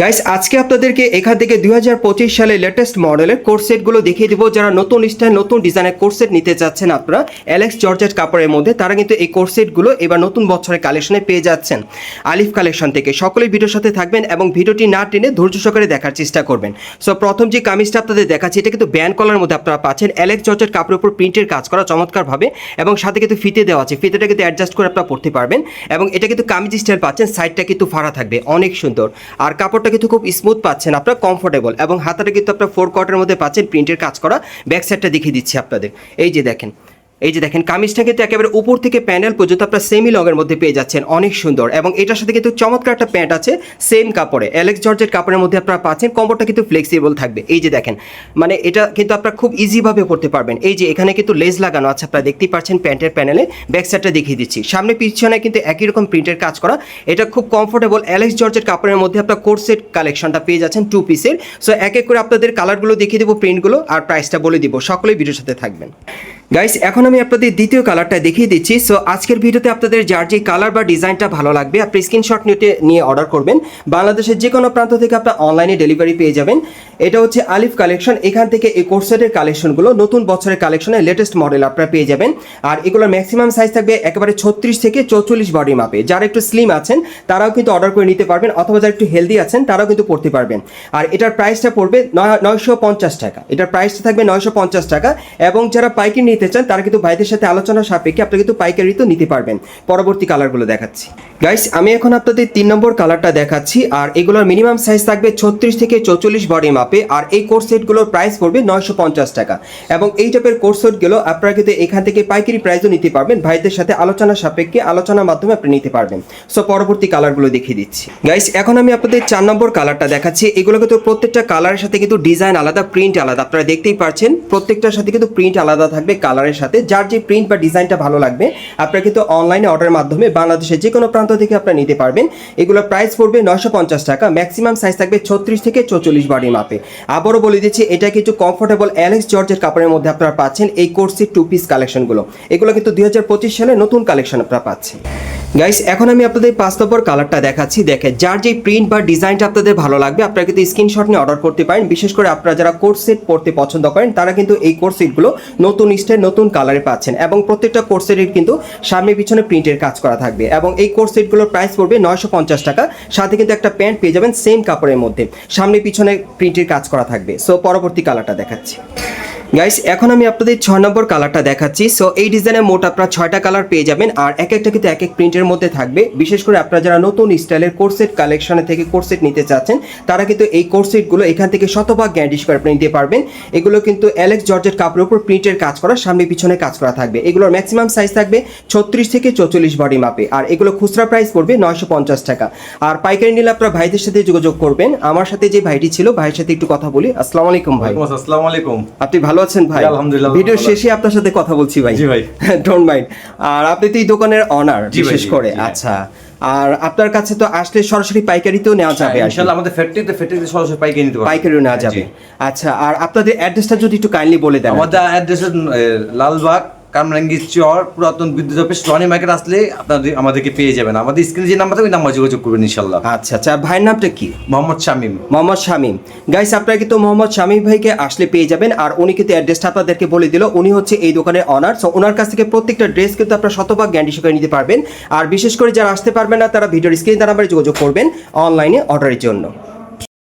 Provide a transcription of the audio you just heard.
Guys আজকে আপনাদেরকে এখান থেকে দুই হাজার পঁচিশ সালে লেটেস্ট মডেলের কোর্সেটগুলো দেখিয়ে দেবো। যারা নতুন স্টাইল নতুন ডিজাইনের কোর্সেট নিতে চাচ্ছেন আপনারা অ্যালেক্স জর্জেট কাপড়ের মধ্যে, তারা কিন্তু এই কোর্সেটগুলো এবার নতুন বছরের কালেকশনে পেয়ে যাচ্ছেন। আলিফ কালেকশন থেকে। সকলেই ভিডিওর সাথে থাকবেন এবং ভিডিওটি না টেনে ধৈর্য সহকারে দেখার চেষ্টা করবেন। সো প্রথম যে কামিজটা আপনাদের দেখাচ্ছি, এটা কিন্তু ব্যান্ড কলার মধ্যে আপনারা পাচ্ছেন। অ্যালেক্স জর্জেট কাপড়ের উপর প্রিন্টের কাজ করা চমৎকারভাবে এবং সাথে কিন্তু ফিতে দেওয়া আছে। ফিতেটা কিন্তু অ্যাডজাস্ট করে আপনারা পড়তে পারবেন। এবং এটা কিন্তু কামিজ স্টাইল পাচ্ছেন সাইডটা কিন্তু ফাড়া থাকবে। অনেক সুন্দর। আর কাপড়টা কিন্তু খুব স্মুথ পাচ্ছেন আপনার কমফোর্টেবল এবং হাতাটা কিন্তু আপনার ফোর কোয়ার্টের মধ্যে পাচ্ছেন প্রিন্টের কাজ করা ব্যাক সাইডটা দেখিয়ে দিচ্ছি আপনাদের। এই যে দেখেন এই যে দেখেন, কামিজটা কিন্তু একেবারে উপর থেকে প্যানেল পর্যন্ত আপনার সেমি লগের মধ্যে পেয়ে যাচ্ছেন। অনেক সুন্দর। এবং এটার সাথে কিন্তু চমৎকার একটা প্যান্ট আছে সেম কাপড়ে। অ্যালেক্স জর্জের কাপড়ের মধ্যে আপনারা পাচ্ছেন কম্বরটা কিন্তু ফ্লেক্সিবল থাকবে। এই যে দেখেন মানে এটা কিন্তু আপনারা খুব ইজিভাবে পড়তে পারবেন। এই যে এখানে কিন্তু লেজ লাগানো আছে, আপনারা দেখতেই পাচ্ছেন প্যান্টের প্যানেলে ব্যাক সাইডটা দেখিয়ে দিচ্ছি। সামনে পিছনে কিন্তু একই রকম প্রিন্টের কাজ করা। এটা খুব কমফোর্টেবল অ্যালেক্স জর্জের কাপড়ের মধ্যে আপনার কোর্সেট কালেকশনটা পেয়ে যাচ্ছেন টু পিসের সো এক এক করে আপনাদের কালারগুলো দেখিয়ে দেবো প্রিন্টগুলো আর প্রাইসটা বলে দিব। সকলেই ভিডিওর সাথে থাকবেন। গাইস এখন আমি আপনাদের দ্বিতীয় কালারটা দেখিয়ে দিচ্ছি। সো আজকের ভিডিওতে আপনাদের যার যে কালার বা ডিজাইনটা ভালো লাগবে, আপনি স্ক্রিনশট নিতে নিয়ে অর্ডার করবেন। বাংলাদেশের যে কোনো প্রান্ত থেকে আপনার অনলাইনে ডেলিভারি পেয়ে যাবেন। এটা হচ্ছে আলিফ কালেকশন এখান থেকে এই কোর্সেটের কালেকশনগুলো নতুন বছরের কালেকশনের লেটেস্ট মডেল আপনারা পেয়ে যাবেন। আর এগুলোর ম্যাক্সিমাম সাইজ থাকবে একেবারে ছত্রিশ থেকে চৌচল্লিশ বডি মাপে। যারা একটু স্লিম আছেন, তারাও কিন্তু অর্ডার করে নিতে পারবেন, অথবা যারা একটু হেলদি আছেন, তারাও কিন্তু পড়তে পারবেন। আর এটার প্রাইসটা পড়বে নয়শো পঞ্চাশ টাকা। এটার প্রাইসটা থাকবে নয়শো পঞ্চাশ টাকা। এবং যারা পাইকারি নিতে চান, তারা কিন্তু ভাইদের সাথে আলোচনা সাপেক্ষে আপনি কিন্তু পাইকারিতেও নিতে পারবেন। পরবর্তী কালারগুলো দেখাচ্ছি। গাইস আমি এখন আপনাদের তিন নম্বর কালারটা দেখাচ্ছি, আর এগুলোর মিনিমাম সাইজ থাকবে ছত্রিশ থেকে চৌচল্লিশ বডি মাপে আর এই কোর্স সেটগুলোর প্রাইস পড়বে নয়শো পঞ্চাশ টাকা। এবং এই টাইপের কোর্স সেটগুলো আপনারা কিন্তু এখান থেকে পাইকারি প্রাইসও নিতে পারবেন, ভাইদের সাথে আলোচনা সাপেক্ষে আলোচনার মাধ্যমে আপনি নিতে পারবেন। সো পরবর্তী কালারগুলো দেখিয়ে দিচ্ছি। গাইস এখন আমি আপনাদের চার নম্বর কালারটা দেখাচ্ছি, এগুলো কিন্তু প্রত্যেকটা কালারের সাথে কিন্তু ডিজাইন আলাদা প্রিন্ট আলাদা, আপনারা দেখতেই পাচ্ছেন প্রত্যেকটার সাথে কিন্তু প্রিন্ট আলাদা থাকবে কালারের সাথে, যার যে প্রিন্ট বা ডিজাইনটা ভালো লাগবে, আপনারা কিন্তু অনলাইনে অর্ডারের মাধ্যমে বাংলাদেশের যে কোনো প্রান্ত থেকে আপনারা নিতে পারবেন। এগুলোর প্রাইস পড়বে নশো পঞ্চাশ টাকা ম্যাক্সিমাম সাইজ থাকবে ছত্রিশ থেকে চৌচল্লিশ বডি মাপে আবারও বলে দিচ্ছি, এটা কিছু কমফোর্টেবল অ্যালেক্স জর্জের কাপড়ের মধ্যে আপনারা পাচ্ছেন এই কোর্সের টু পিস কালেকশনগুলো এগুলো কিন্তু দুই হাজার পঁচিশ সালে নতুন কালেকশন আপনারা পাচ্ছেন। গাইস এখন আমি আপনাদের পাঁচ নম্বর কালারটা দেখাচ্ছি। দেখে যার যে প্রিন্ট বা ডিজাইনটা আপনাদের ভালো লাগবে, আপনারা কিন্তু স্ক্রিনশট নিয়ে অর্ডার করতে পারেন। বিশেষ করে আপনারা যারা কোর্স সেট পড়তে পছন্দ করেন, তারা কিন্তু এই কোর্স সেটগুলো নতুন স্টাইল নতুন কালারে পাচ্ছেন। এবং প্রত্যেকটা কোর্স সেটের কিন্তু সামনে পিছনে প্রিন্টের কাজ করা থাকবে। এবং এই কোর্স সেটগুলোর প্রাইস পড়বে নয়শো পঞ্চাশ টাকা। সাথে কিন্তু একটা প্যান্ট পেয়ে যাবেন সেম কাপড়ের মধ্যে। সামনে পিছনে প্রিন্টের কাজ করা থাকবে। সো পরবর্তী কালারটা দেখাচ্ছি। গাইস এখন আমি আপনাদের ছয় নম্বর কালারটা দেখাচ্ছি। সো এই ডিজাইনের মোট আপনারা ছয়টা কালার পেয়ে যাবেন আর এক একটা কিন্তু এক এক প্রিন্টের মধ্যে থাকবে। বিশেষ করে আপনারা যারা নতুন স্টাইলের কোর্সেট কালেকশনে থেকে কোর্সেট নিতে চাচ্ছেন তারা কিন্তু এই কোর্সেটগুলো এখান থেকে শতভাগ গ্যান্ডিশ করে আপনি নিতে পারবেন। এগুলো কিন্তু অ্যালেক্স জর্জের কাপড়ের উপর প্রিন্টের কাজ করা সামনে পিছনে কাজ করা থাকবে। এগুলোর ম্যাক্সিমাম সাইজ থাকবে ছত্রিশ থেকে চৌচল্লিশ বডি মাপে আর এগুলো খুচরা প্রাইস পড়বে নয়শো পঞ্চাশ টাকা। আর পাইকারি নিলে আপনারা ভাইদের সাথে যোগাযোগ করবেন। আমার সাথে যে ভাইটি ছিল ভাইয়ের সাথে একটু কথা বলি। আসসালামু আলাইকুম ভাই। আসসালামু আলাইকুম। আপনি ভালো আছেন ভাই? আলহামদুলিল্লাহ, ভিডিও শেষে আপনার সাথে কথা বলছি ভাই। জি ভাই। ডোন্ট মাইন্ড আর আপনি তো এই দোকানের অনার বিশেষ করে। আচ্ছা আর আপনার কাছে তো আসলে সরাসরি পাইকারিতেও নেওয়া যাবে ইনশাআল্লাহ আমাদের ফ্যাক্টরিতে ফ্যাক্টরিতে সরাসরি পাইকারি নিতে পারবে। পাইকারিও নেওয়া যাবে। আচ্ছা আর আপনাদের অ্যাড্রেসটা যদি একটু কাইন্ডলি বলে দেন। আমাদের অ্যাড্রেস লালবাগ কামরাঙ্গি চর পুরাতন বিদ্যুৎ অফিস রনি মার্কেট আসলে আপনাদের আমাদেরকে পেয়ে যাবেন। আমাদের স্ক্রিনে যে নাম্বার থাকবে ওই নাম্বার যোগাযোগ করবেন ইনশাল্লাহ। আচ্ছা আচ্ছা ভাইয়ের নামটা কি? মোহাম্মদ শামিম। মোহাম্মদ শামীম। গাইস আপনারা কিন্তু মোহাম্মদ শামীম ভাইকে আসলে পেয়ে যাবেন আর উনি কিন্তু অ্যাড্রেসটা আপনাদেরকে বলে দিল উনি হচ্ছে এই দোকানের অনার সো ওনার কাছ থেকে প্রত্যেকটা ড্রেস কিন্তু আপনারা শতভাগ গ্যান্ডি করে নিতে পারবেন আর বিশেষ করে যারা আসতে পারবেন না তারা ভিডিওর স্ক্রিন নাম্বারে যোগাযোগ করবেন অনলাইনে অর্ডারের জন্য।